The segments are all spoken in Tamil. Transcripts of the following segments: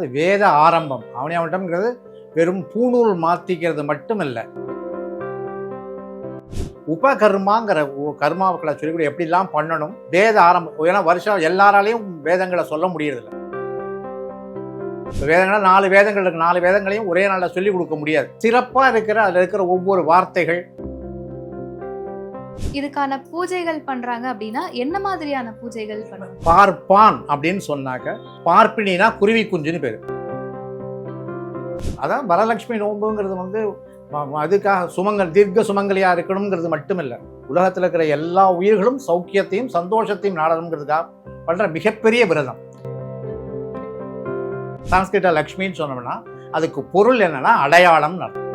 அதாவது வேத ஆரம்பம். அவனியாவட்டம்ங்கிறது வெறும் பூணூல் மாத்திக்கிறது மட்டும் இல்லை உபகர்மாங்கிற கர்மாவுக்களை சொல்லி எப்படிலாம் பண்ணணும்? வேத ஆரம்பம் ஏன்னா வருஷம் எல்லாராலையும் வேதங்களை சொல்ல முடியறதில்ல. வேதங்கள் நாலு வேதங்கள் இருக்கு. நாலு வேதங்களையும் ஒரே நாளில் சொல்லிக் கொடுக்க முடியாது. சிறப்பா இருக்கிற அதுல இருக்கிற ஒவ்வொரு வார்த்தைகள் இதுக்கான பூஜைகள் பண்றாங்க அப்படின்னா என்ன மாதிரியான பூஜைகள் பண்ணுவாங்க? பார்ப்பான் அப்படின்னு சொன்னாக்க பார்ப்பினா குருவி குஞ்சுன்னு பேரு. அதான் வரலட்சுமி நோம்புங்கிறது வந்து அதுக்காக சுமங்கல் தீர்க்க சுமங்கலியா இருக்கணுங்கிறது மட்டுமில்ல. உலகத்தில் இருக்கிற எல்லா உயிர்களும் சௌக்கியத்தையும் சந்தோஷத்தையும் நாடணுங்கிறதுக்காக பண்ற மிகப்பெரிய விரதம். சான்ஸ்கிரிட்ட லக்ஷ்மின்னு சொன்னோம்னா அதுக்கு பொருள் என்னன்னா அடையாளம் நடக்கும்.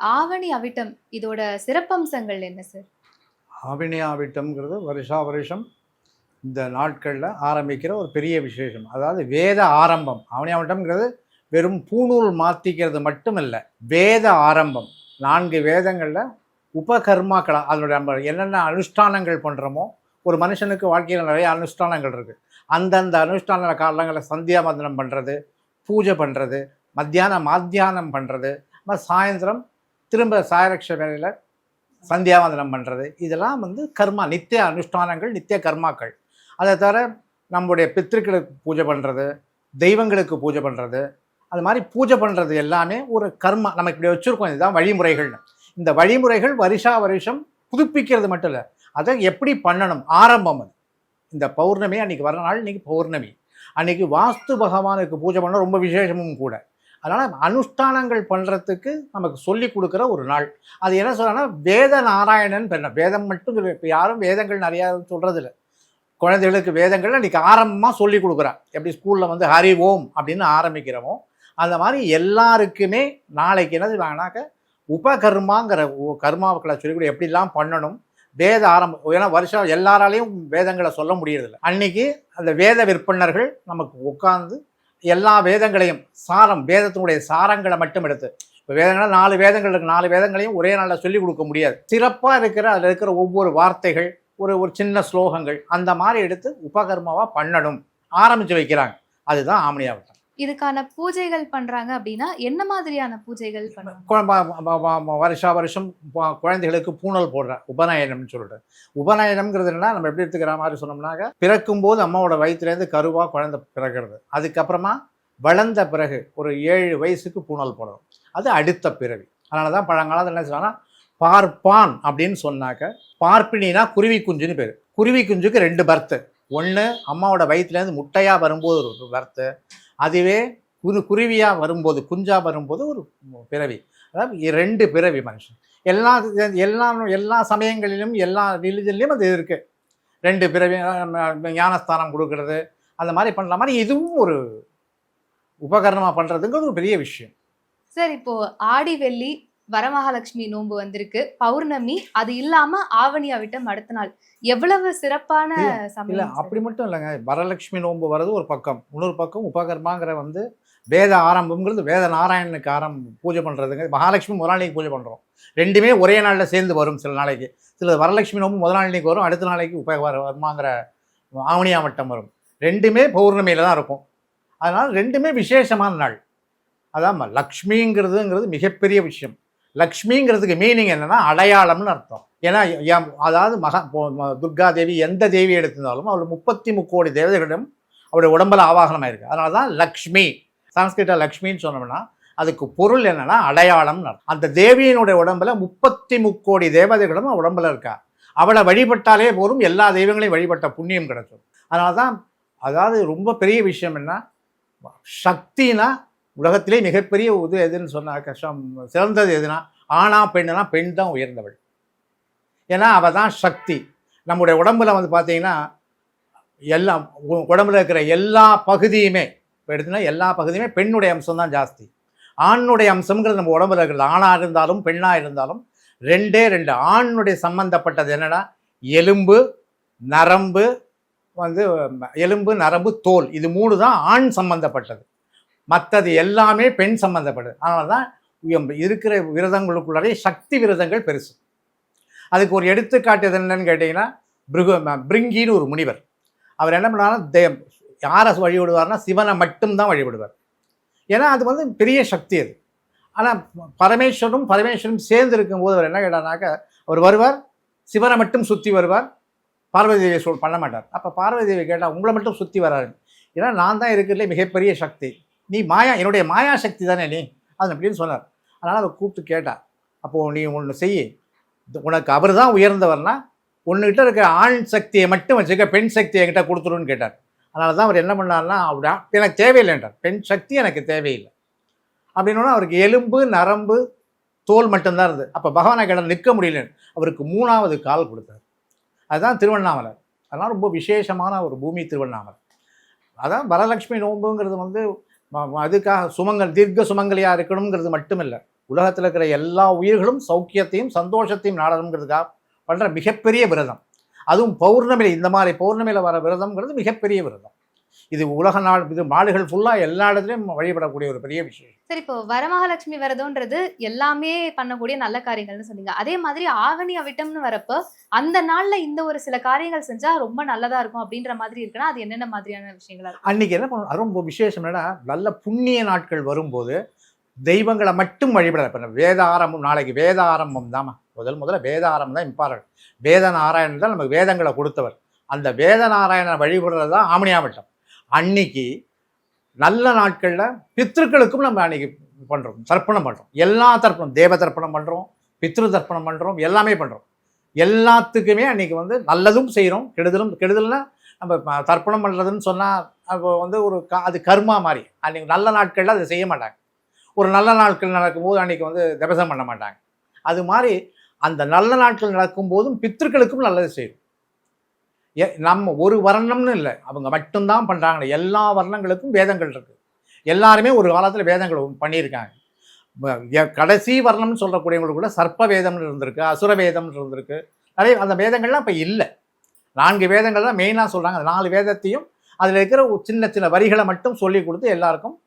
ஆவணி அவிட்டம் இதோட சிறப்பம்சங்கள் என்ன சார் ஆவினியாவிட்டம்ங்கிறது வருஷா வருஷம் இந்த நாட்களில் ஆரம்பிக்கிற ஒரு பெரிய விசேஷம். அதாவது வேத ஆரம்பம். ஆவணி ஆவணியாவிட்டம்ங்கிறது வெறும் பூணூல் மாற்றிக்கிறது மட்டும் இல்லை வேத ஆரம்பம். நான்கு வேதங்களில் உபகர்மாக்களா அதனுடைய நம்ம என்னென்ன அனுஷ்டானங்கள் பண்ணுறோமோ ஒரு மனுஷனுக்கு வாழ்க்கையில் நிறைய அனுஷ்டானங்கள் இருக்குது அந்தந்த அனுஷ்டான காலங்களில் சந்தியாவந்தனம் பண்ணுறது பூஜை பண்ணுறது மத்தியானம் மாத்தியானம் பண்ணுறது சாயந்தரம் திரும்ப சாயரக்ஷ வேலையில் சந்தியாவந்தனம் பண்ணுறது இதெல்லாம் வந்து கர்மா நித்திய அனுஷ்டானங்கள் நித்திய கர்மாக்கள். அதை தவிர நம்முடைய பித்திருக்களுக்கு பூஜை பண்ணுறது தெய்வங்களுக்கு பூஜை பண்ணுறது அது மாதிரி பூஜை பண்ணுறது எல்லாமே ஒரு கர்மா. நம்ம இப்படி வச்சுருக்கோம் இதுதான் வழிமுறைகள்னு. இந்த வழிமுறைகள் வருஷா வருஷம் புதுப்பிக்கிறது மட்டும் இல்லை அதை எப்படி பண்ணணும்? ஆரம்பம் அது. இந்த பௌர்ணமி அன்றைக்கி வர நாள் இன்றைக்கி பௌர்ணமி. அன்றைக்கி வாஸ்து பகவானுக்கு பூஜை பண்ண ரொம்ப விசேஷமும் கூட. அதனால் அனுஷ்டானங்கள் பண்ணுறதுக்கு நமக்கு சொல்லி கொடுக்குற ஒரு நாள். அது என்ன சொல்றேன்னா வேத நாராயணன் பெண்ண வேதம் மட்டும் சொல்லி இப்போ யாரும் வேதங்கள் நிறையா சொல்கிறதில்ல குழந்தைகளுக்கு வேதங்கள் அன்றைக்கி ஆரம்பமாக சொல்லி கொடுக்குறேன் எப்படி ஸ்கூலில் வந்து ஹரி ஓம் அப்படின்னு ஆரம்பிக்கிறோமோ அந்த மாதிரி எல்லாருக்குமே நாளைக்கு என்ன செய்வாங்கனாக்க உபகர்மாங்கிற கர்மாக்களை கர்மாவுக்களை எப்படிலாம் பண்ணணும் வேத ஆரம்பம் ஏன்னா வருஷம் எல்லாராலையும் வேதங்களை சொல்ல முடியறதில்ல. அன்னைக்கு அந்த வேத விற்பனர்கள் நமக்கு உட்காந்து எல்லா வேதங்களையும் சாரம் வேதத்தினுடைய சாரங்களை மட்டும் எடுத்து. இப்போ வேதங்கள் நாலு வேதங்கள் இருக்கு. நாலு வேதங்களையும் ஒரே நாளில் சொல்லிக் கொடுக்க முடியாது. சிறப்பாக இருக்கிற அதில் இருக்கிற ஒவ்வொரு வார்த்தைகள் ஒரு ஒரு சின்ன ஸ்லோகங்கள் அந்த மாதிரி எடுத்து உபகர்மாவாக பண்ணணும். ஆரம்பித்து வைக்கிறாங்க. அதுதான் ஆமணியாவட்டம் இதுக்கான பூஜைகள் பண்றாங்க அப்படின்னா என்ன மாதிரியான பூஜைகள் பண்ணுவாங்க வருஷா வருஷம் குழந்தைகளுக்கு பூணல் போடுறேன். உபநயனம்னு சொல்லிட்டு உபநயனம்ங்கிறது என்னன்னா நம்ம எப்படி எடுத்துக்கிற மாதிரி சொன்னோம்னாக்க பிறக்கும்போது அம்மாவோட வயிற்றுலேருந்து கருவாக குழந்தை பிறக்கிறது. அதுக்கப்புறமா வளர்ந்த பிறகு ஒரு ஏழு வயசுக்கு பூணல் போடணும். அது அடுத்த பிறவி. அதனால தான் பழங்காலத்தில் என்ன சொல்லுவாங்கன்னா பார்ப்பான் அப்படின்னு சொன்னாக்க பார்ப்பினா குருவி குஞ்சுன்னு பேர். குருவி குஞ்சுக்கு ரெண்டு பர்த்து ஒன்று அம்மாவோட வயிற்றுலேருந்து முட்டையாக வரும்போது ஒரு பர்த்து அதுவே குரு குருவியாக வரும்போது குஞ்சாக வரும்போது ஒரு பிறவி. அதாவது ரெண்டு பிறவி மனுஷன். எல்லா எல்லா எல்லா சமயங்களிலும் எல்லா ரிலிஜன்லேயும் அது இருக்குது ரெண்டு பிறவி ஞானஸ்தானம் கொடுக்கறது அந்த மாதிரி பண்ணலாம். மாதிரி இதுவும் ஒரு உபகரணமாக பண்ணுறதுங்கிறது ஒரு பெரிய விஷயம். சார் இப்போது ஆடி வெள்ளி வரமகாலட்சுமி நோன்பு வந்திருக்கு. பௌர்ணமி அது இல்லாம ஆவணி அவிட்டம் அடுத்த நாள். எவ்வளவு சிறப்பான இல்லை. அப்படி மட்டும் இல்லைங்க. வரலட்சுமி நோன்பு வர்றது ஒரு பக்கம். இன்னொரு பக்கம் உபகர்மாங்கிற வந்து வேத ஆரம்பம்ங்கிறது வேத நாராயணனுக்கு ஆரம்பம் பூஜை பண்ணுறதுங்க மகாலட்சுமி முதல் நாளைக்கு பூஜை பண்ணுறோம் ரெண்டுமே ஒரே நாளில் சேர்ந்து வரும் சில நாளைக்கு. சில வரலட்சுமி நோன்பு முதல் நாளைக்கு வரும் அடுத்த நாளைக்கு உப வர்மாங்கிற ஆவணியாவட்டம் வரும். ரெண்டுமே பௌர்ணமியில் தான் இருக்கும். அதனால் ரெண்டுமே விசேஷமான நாள். அதான் லக்ஷ்மிங்கிறதுங்கிறது மிகப்பெரிய விஷயம். லக்ஷ்மிங்கிறதுக்கு மீனிங் என்னன்னா அடையாளம்னு அர்த்தம். ஏன்னா அதாவது மகா துர்கா தேவி எந்த தேவி எடுத்திருந்தாலும் அவள் முப்பத்தி முக்கோடி தேவதைகளிடம் அவருடைய உடம்புல ஆவாகனமாக இருக்கு அதனால தான் லக்ஷ்மி சான்ஸ்கிரிட்ட லக்ஷ்மின்னு சொன்னோம்னா அதுக்கு பொருள் என்னன்னா அடையாளம்னு அர்த்தம். அந்த தேவியினுடைய உடம்புல முப்பத்தி முக்கோடி தேவதைகளும் உடம்புல இருக்கா. அவளை வழிபட்டாலே போதும் எல்லா தெய்வங்களையும் வழிபட்ட புண்ணியம் கிடைக்கும். அதனால தான் அதாவது ரொம்ப பெரிய விஷயம் என்ன சக்தினா உலகத்திலே மிகப்பெரிய உது எதுன்னு சொன்னா கஷ்டம் சிறந்தது எதுனா ஆணா பெண்ணுனா பெண் தான் உயர்ந்தவள். ஏன்னா அவள் தான் சக்தி. நம்முடைய உடம்புல வந்து பார்த்தீங்கன்னா எல்லாம் உடம்புல இருக்கிற எல்லா பகுதியுமே இப்போ எடுத்தீங்கன்னா எல்லா பகுதியுமே பெண்ணுடைய அம்சம் தான் ஜாஸ்தி. ஆணுடைய அம்சம்ங்கிறது நம்ம உடம்புல இருக்கிறது. ஆணாக இருந்தாலும் பெண்ணாக இருந்தாலும் ரெண்டே ரெண்டு. ஆணுடைய சம்பந்தப்பட்டது என்னன்னா எலும்பு நரம்பு வந்து எலும்பு நரம்பு தோல். இது மூணு தான் ஆண் சம்பந்தப்பட்டது. மற்றது எல்லாமே பெண் சம்மந்தப்படுது அதனால தான் இருக்கிற விரதங்களுக்குள்ளாரே சக்தி விரதங்கள் பெருசு. அதுக்கு ஒரு எடுத்துக்காட்டு எது என்னன்னு கேட்டிங்கன்னா பிருகு ம- பிருங்கின்னு ஒரு முனிவர். அவர் என்ன பண்ணாருன்னா தே யாரை வழிபடுவார்னா சிவனை மட்டும்தான் வழிபடுவார். ஏன்னா அது வந்து பெரிய சக்தி அது. ஆனால் பரமேஸ்வரனும் பரமேஸ்வரனும் சேர்ந்து இருக்கும்போது அவர் என்ன கேட்டார்னாக்க அவர் வருவார் சிவனை மட்டும் சுற்றி வருவார் பார்வதி தேவியை சொல் பண்ண மாட்டார். அப்போ பார்வதி தேவி கேட்டால் உங்களை மட்டும் சுற்றி வராரு. ஏன்னா நான் தான் இருக்கிறதுலே மிகப்பெரிய சக்தி. நீ மாயா என்னுடைய மாயா சக்தி தானே நீ? அது அப்படின்னு சொன்னார். அதனால் அவர் கூப்பிட்டு கேட்டார். அப்போது நீ ஒன்று செய் உனக்கு அவர் தான் உயர்ந்தவர்னா உன்கிட்ட இருக்க ஆண் சக்தியை மட்டும் வச்சுக்க பெண் சக்தியை என்கிட்ட கொடுத்துருன்னு கேட்டார். அதனால தான் அவர் என்ன பண்ணார்னா அப்படியா எனக்கு தேவையில்லைன்றார் பெண் சக்தி எனக்கு தேவையில்லை. அப்படின்னா அவருக்கு எலும்பு நரம்பு தோல் மட்டும்தான் இருந்தது. அப்போ பகவானை கிட்ட நிற்க முடியல. அவருக்கு மூணாவது கால் கொடுத்தார். அதுதான் திருவண்ணாமலை. அதெல்லாம் ரொம்ப விசேஷமான ஒரு பூமி திருவண்ணாமலை. அதான் வரலட்சுமி நோன்புங்கிறது வந்து அதுக்காக சுமங்கல் தீர்க்க சுமங்கலியாக இருக்கணுங்கிறது மட்டும் இல்லை உலகத்தில் இருக்கிற எல்லா உயிர்களும் சௌக்கியத்தையும் சந்தோஷத்தையும் நாடணுங்கிறதுக்காக பண்ணுற மிகப்பெரிய விரதம். அதுவும் பௌர்ணமியில் இந்த மாதிரி பௌர்ணமியில் வர விரதம்ங்கிறது மிகப்பெரிய விரதம். இது உலக நாள் இது நாடுகள் ஃபுல்லாக எல்லா இடத்துலையும் வழிபடக்கூடிய ஒரு பெரிய விஷயம். சரி இப்போ வரமகாலட்சுமி விரதம்ன்றது எல்லாமே பண்ணக்கூடிய நல்ல காரியங்கள்னு சொன்னீங்க. அதே மாதிரி ஆவணி அவிட்டம்னு வரப்போ அந்த நாள்ல இந்த ஒரு சில காரியங்கள் செஞ்சா ரொம்ப நல்லதா இருக்கும் அப்படின்ற மாதிரி இருக்குன்னா அது என்னென்ன மாதிரியான விஷயங்களா இருக்கும்? அன்னைக்கு என்ன பண்ணணும் ரொம்ப விசேஷம் என்னன்னா நல்ல புண்ணிய நாட்கள் வரும்போது தெய்வங்களை மட்டும் வழிபட இப்போ வேத ஆரம்பம் நாளைக்கு வேத ஆரம்பம் தாம்மா. முதல் முதல்ல வேத ஆரம்பம் தான் இம்பார்ட்டன்ட். வேத நாராயணன் தான் நமக்கு வேதங்களை கொடுத்தவர். அந்த வேத நாராயணனை வழிபடுறது தான் ஆமணியாவட்டம் அன்னைக்கு நல்ல நாட்களில் பித்ருக்களுக்கும் நம்ம அன்னைக்கு பண்ணுறோம் தர்ப்பணம் பண்ணுறோம் எல்லா தர்ப்பணம் தேவ தர்ப்பணம் பண்ணுறோம் பித்ரு தர்ப்பணம் பண்ணுறோம் எல்லாமே பண்ணுறோம் எல்லாத்துக்குமே அன்னைக்கு வந்து நல்லதும் செய்கிறோம் கெடுதலும் கெடுதல்னா நம்ம தர்ப்பணம் பண்ணுறதுன்னு சொன்னால் அப்போ வந்து ஒரு க அது கர்மா மாதிரி அன்றைக்கி நல்ல நாட்களில் அதை செய்ய மாட்டாங்க. ஒரு நல்ல நாட்கள் நடக்கும்போது அன்றைக்கி வந்து தபசம் பண்ண மாட்டாங்க. அது மாதிரி அந்த நல்ல நாட்கள் நடக்கும்போதும் பித்திருக்களுக்கும் நல்லது செய்யும் நம்ம ஒரு வர்ணம்னு இல்லை. அவங்க மட்டும்தான் பண்ணுறாங்க எல்லா வர்ணங்களுக்கும் வேதங்கள் இருக்குது எல்லாருமே ஒரு காலத்தில் வேதங்கள் பண்ணியிருக்காங்க. எ- கடைசி வர்ணம்னு சொல்லக்கூடியவங்களுக்கு கூட சர்ப்ப வேதம்னு இருந்திருக்கு அசுர வேதம்னு இருந்திருக்கு. நிறைய அந்த வேதங்கள்லாம் இப்போ இல்லை. நான்கு வேதங்கள் தான் மெயினாக சொல்கிறாங்க அந்த நாலு வேதத்தையும் அதில் இருக்கிற ஒரு சின்ன சின்ன வரிகளை மட்டும் சொல்லி கொடுத்து எல்லாருக்கும்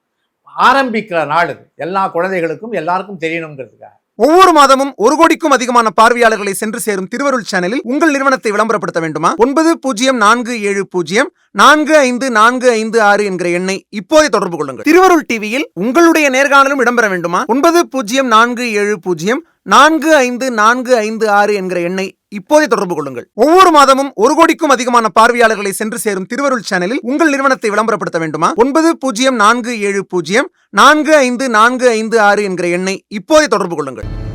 ஆரம்பிக்கிற நாள் எல்லா குழந்தைகளுக்கும் எல்லாருக்கும் தெரியணுங்கிறதுக்காக. ஒவ்வொரு மாதமும் ஒரு கோடிக்கும் அதிகமான பார்வையாளர்களை சென்று சேரும் திருவருள் சேனலில் உங்கள் நிறுவனத்தை விளம்பரப்படுத்த வேண்டுமா? ஒன்பது பூஜ்ஜியம் நான்கு ஏழு பூஜ்ஜியம் நான்கு ஐந்து நான்கு ஐந்து ஆறு என்கிற எண்ணை இப்போதே தொடர்பு கொள்ளுங்கள். திருவருள் டிவியில் உங்களுடைய நேர்காணலும் இடம்பெற வேண்டுமா? ஒன்பது பூஜ்ஜியம் நான்கு ஏழு பூஜ்ஜியம் நான்கு ஐந்து நான்கு ஐந்து ஆறு என்கிற எண்ணை இப்போதே தொடர்பு கொள்ளுங்கள். ஒவ்வொரு மாதமும் ஒரு கோடிக்கும் அதிகமான பார்வையாளர்களை சென்று சேரும் திருவருள் சேனலில் உங்கள் நிறுவனத்தை விளம்பரப்படுத்த வேண்டுமா? ஒன்பது பூஜ்ஜியம் நான்கு ஏழு பூஜ்ஜியம் நான்கு ஐந்து நான்கு ஐந்து ஆறு என்கிற எண்ணை இப்போதே தொடர்பு கொள்ளுங்கள்.